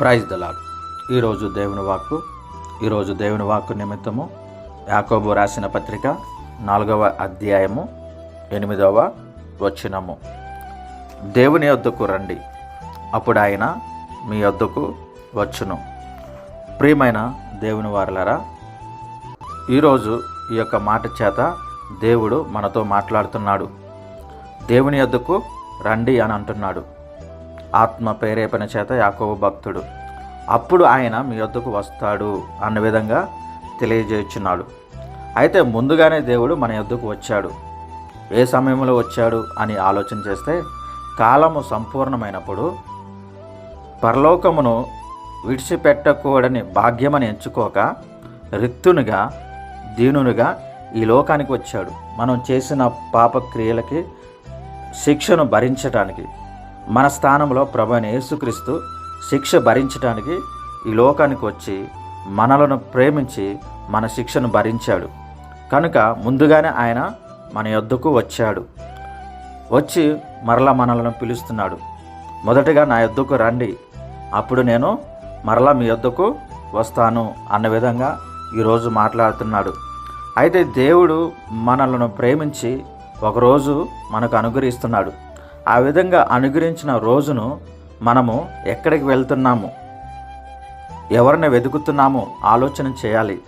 Praise దలాడు ఈరోజు దేవుని వాక్కు ఈరోజు దేవుని వాక్కు నిమిత్తము యాకోబు రాసిన పత్రిక నాలుగవ అధ్యాయము ఎనిమిదవ వచనము. దేవుని వద్దకు రండి అప్పుడు ఆయన మీ వద్దకు వచ్చును. ప్రియమైన దేవుని వారలరా ఈరోజు ఈ యొక్క మాట చేత దేవుడు మనతో మాట్లాడుతున్నాడు. దేవుని వద్దకు రండి అని అంటున్నాడు. ఆత్మ ప్రేరేపణ చేత యాకోబు భక్తుడు. అప్పుడు ఆయన మీ వద్దకు వస్తాడు అన్న విధంగా తెలియజేయుచున్నాడు. అయితే ముందుగానే దేవుడు మన యొద్దకు వచ్చాడు. ఏ సమయంలో వచ్చాడు అని ఆలోచన చేస్తే కాలము సంపూర్ణమైనప్పుడు పరలోకమును విడిచిపెట్టకూడని భాగ్యమని ఎంచుకోక రిక్తునిగా దీనునిగా ఈ లోకానికి వచ్చాడు. మనం చేసిన పాపక్రియలకి శిక్షను భరించటానికి మన స్థానంలో ప్రభుని యేసుక్రీస్తు శిక్ష భరించడానికి ఈ లోకానికి వచ్చి మనలను ప్రేమించి మన శిక్షను భరించాడు. కనుక ముందుగానే ఆయన మన యొద్దకు వచ్చాడు. వచ్చి మరలా మనలను పిలుస్తున్నాడు. మొదటగా నా యొద్దకు రండి. అప్పుడు నేను మరలా మీ యొద్దకు వస్తాను అన్న విధంగా ఈరోజు మాట్లాడుతున్నాడు. అయితే దేవుడు మనలను ప్రేమించి ఒకరోజు మనకు అనుగ్రహిస్తున్నాడు. ఆ విధంగా అనుగ్రహించిన రోజును మనము ఎక్కడికి వెళ్తున్నాము? ఎవరిని వెతుకుతున్నామో? ఆలోచన చేయాలి.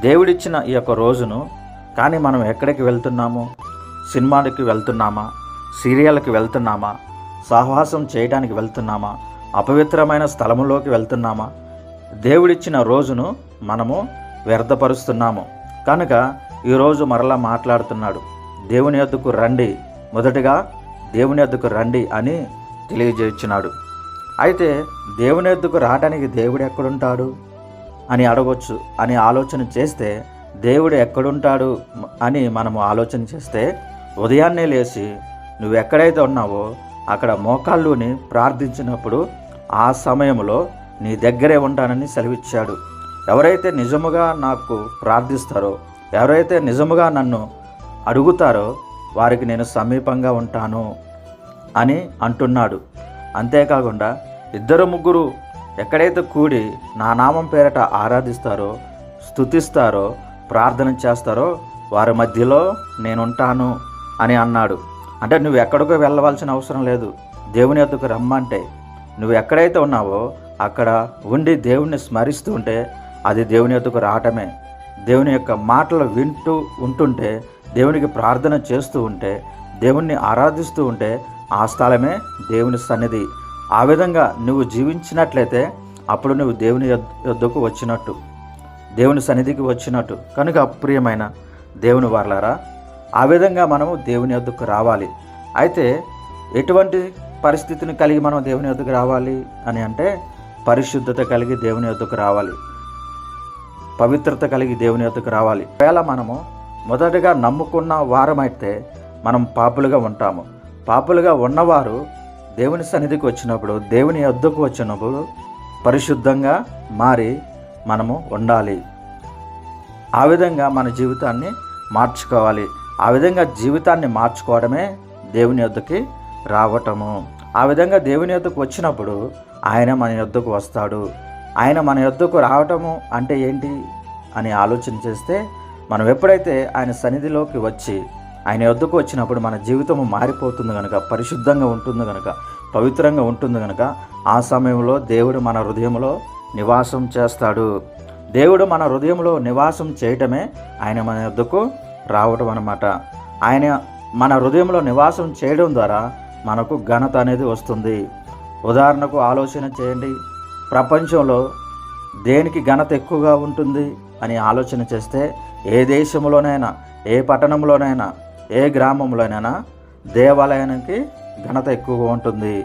దేవుడిచ్చిన ఈ యొక్క రోజును కానీ మనం ఎక్కడికి వెళ్తున్నాము? సినిమాలకి వెళ్తున్నామా? సీరియల్కి వెళ్తున్నామా? సాహసం చేయడానికి వెళ్తున్నామా? అపవిత్రమైన స్థలములోకి వెళ్తున్నామా? దేవుడిచ్చిన రోజును మనము వ్యర్థపరుస్తున్నాము. కనుక ఈరోజు మరలా మాట్లాడుతున్నాడు. దేవుని యొద్దకు రండి. మొదటగా దేవుని ఎద్దుకు రండి అని తెలియజేస్తున్నాడు అయితే దేవుని ఎద్దుకు రావడానికి దేవుడు ఎక్కడుంటాడు అని అడగొచ్చు అని ఆలోచన చేస్తే దేవుడు ఎక్కడుంటాడు అని మనము ఆలోచన చేస్తే ఉదయాన్నే లేచి నువ్వు ఎక్కడైతే ఉన్నావో అక్కడ మోకాళ్ళుని ప్రార్థించినప్పుడు ఆ సమయంలో నీ దగ్గరే ఉంటానని సెలవిచ్చాడు. ఎవరైతే నిజముగా నాకు ప్రార్థిస్తారో ఎవరైతే నిజముగా నన్ను అడుగుతారో వారికి నేను సమీపంగా ఉంటాను అని అంటున్నాడు. అంతేకాకుండా ఇద్దరు ముగ్గురు ఎక్కడైతే కూడి నా నామం పేరట ఆరాధిస్తారో స్తుతిస్తారో ప్రార్థన చేస్తారో వారి మధ్యలో నేనుంటాను అని అన్నాడు. అంటే నువ్వు ఎక్కడికో వెళ్ళవలసిన అవసరం లేదు. దేవుని ఎద్దుకు రమ్మంటే నువ్వు ఎక్కడైతే ఉన్నావో అక్కడ ఉండి దేవుణ్ణి స్మరిస్తూ ఉంటే అది దేవుని ఎద్దుకు రావటమే. దేవుని యొక్క మాటలు వింటూ ఉంటుంటే దేవునికి ప్రార్థన చేస్తూ ఉంటే దేవుణ్ణి ఆరాధిస్తూ ఉంటే ఆ స్థలమే దేవుని సన్నిధి. ఆ విధంగా నువ్వు జీవించినట్లయితే అప్పుడు నువ్వు దేవుని యొద్దకు వచ్చినట్టు దేవుని సన్నిధికి వచ్చినట్టు. కనుక అప్రియమైన దేవుని వర్లారా ఆ విధంగా మనము దేవుని యొద్దకు రావాలి. అయితే ఎటువంటి పరిస్థితిని కలిగి మనం దేవుని యొద్దకు రావాలి అని అంటే పరిశుద్ధత కలిగి దేవుని యొద్దకు రావాలి. పవిత్రత కలిగి దేవుని యొద్దకు రావాలి. ఒకవేళ మనము మొదటగా నమ్ముకున్న వారమైతే మనం పాపులుగా ఉంటాము. పాపులుగా ఉన్నవారు దేవుని సన్నిధికి వచ్చినప్పుడు దేవుని వద్దకు వచ్చినప్పుడు పరిశుద్ధంగా మారి మనము ఉండాలి. ఆ విధంగా మన జీవితాన్ని మార్చుకోవాలి. ఆ విధంగా జీవితాన్ని మార్చుకోవడమే దేవుని యొద్దకి రావటము. ఆ విధంగా దేవుని యొద్దకు వచ్చినప్పుడు ఆయన మన యొద్దకు వస్తాడు. ఆయన మన యొద్దకు రావటము అంటే ఏంటి అని ఆలోచన చేస్తే మనం ఎప్పుడైతే ఆయన సన్నిధిలోకి వచ్చి ఆయన వద్దకు వచ్చినప్పుడు మన జీవితము మారిపోతుంది కనుక పరిశుద్ధంగా ఉంటుంది కనుక పవిత్రంగా ఉంటుంది కనుక ఆ సమయంలో దేవుడు మన హృదయంలో నివాసం చేస్తాడు. దేవుడు మన హృదయంలో నివాసం చేయటమే ఆయన మన వద్దకు రావటం అన్నమాట. ఆయన మన హృదయంలో నివాసం చేయడం ద్వారా మనకు ఘనత అనేది వస్తుంది. ఉదాహరణకు ఆలోచన చేయండి. ప్రపంచంలో దేనికి ఘనత ఎక్కువగా ఉంటుంది అని ఆలోచన చేస్తే ఏ దేశంలోనైనా ఏ పట్టణంలోనైనా ఏ గ్రామంలోనైనా దేవాలయానికి ఘనత ఎక్కువగా ఉంటుంది.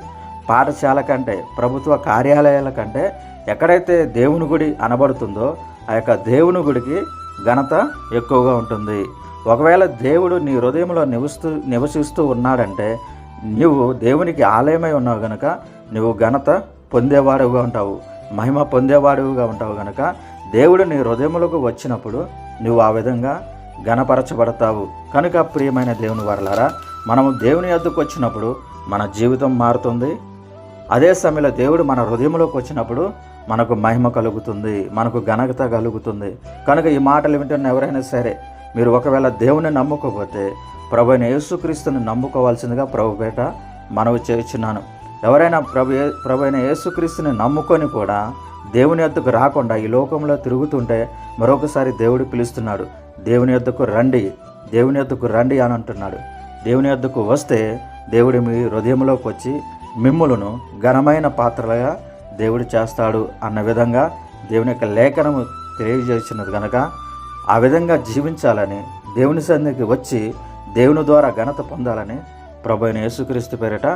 పాఠశాల కంటే ప్రభుత్వ కార్యాలయాల కంటే ఎక్కడైతే దేవుని గుడి అనబడుతుందో ఆ యొక్క దేవుని గుడికి ఘనత ఎక్కువగా ఉంటుంది. ఒకవేళ దేవుడు నీ హృదయంలో నివసిస్తూ నివసిస్తూ ఉన్నాడంటే నీవు దేవునికి ఆలయమై ఉన్నావు గనుక నువ్వు ఘనత పొందేవాడుగా ఉంటావు. మహిమ పొందేవాడుగా ఉంటావు గనుక దేవుడు నీ హృదయములకు వచ్చినప్పుడు నువ్వు ఆ విధంగా గణపరచబడతావు కనుక ప్రియమైన దేవుని వరలారా మనము దేవుని యొద్దకు వచ్చినప్పుడు మన జీవితం మారుతుంది. అదే సమయంలో దేవుడు మన హృదయంలోకి వచ్చినప్పుడు మనకు మహిమ కలుగుతుంది మనకు ఘనత కలుగుతుంది. కనుక ఈ మాటలు వింటున్న ఎవరైనా సరే మీరు ఒకవేళ దేవుని నమ్ముకోకపోతే ప్రభు యేసుక్రీస్తుని నమ్ముకోవాల్సిందిగా ప్రభు పేట మనవి చేస్తున్నాను ఎవరైనా ప్రభు ఏ- ప్రభు అయిన యేసుక్రీస్తుని నమ్ముకొని కూడా దేవుని యొద్దకు రాకుండా ఈ లోకంలో తిరుగుతుంటే మరొకసారి దేవుడు పిలుస్తున్నాడు. దేవుని యొద్దకు రండి దేవుని యొద్దకు రండి అని అంటున్నాడు. దేవుని యొద్దకు వస్తే దేవుడు మీ హృదయంలోకి వచ్చి మిమ్ములను ఘనమైన పాత్రలుగా దేవుడు చేస్తాడు అన్న విధంగా దేవుని యొక్క లేఖనము తెలియజేసినది కనుక ఆ విధంగా జీవించాలని దేవుని సన్నిధికి వచ్చి దేవుని ద్వారా ఘనత పొందాలని ప్రభు అయిన యేసుక్రీస్తు పేరిట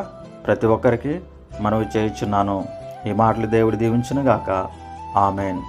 ప్రతి ఒక్కరికి మనవి చేయుచున్నాను. ఈ మాటలు దేవుడు దీవించునుగాక. ఆమెన్.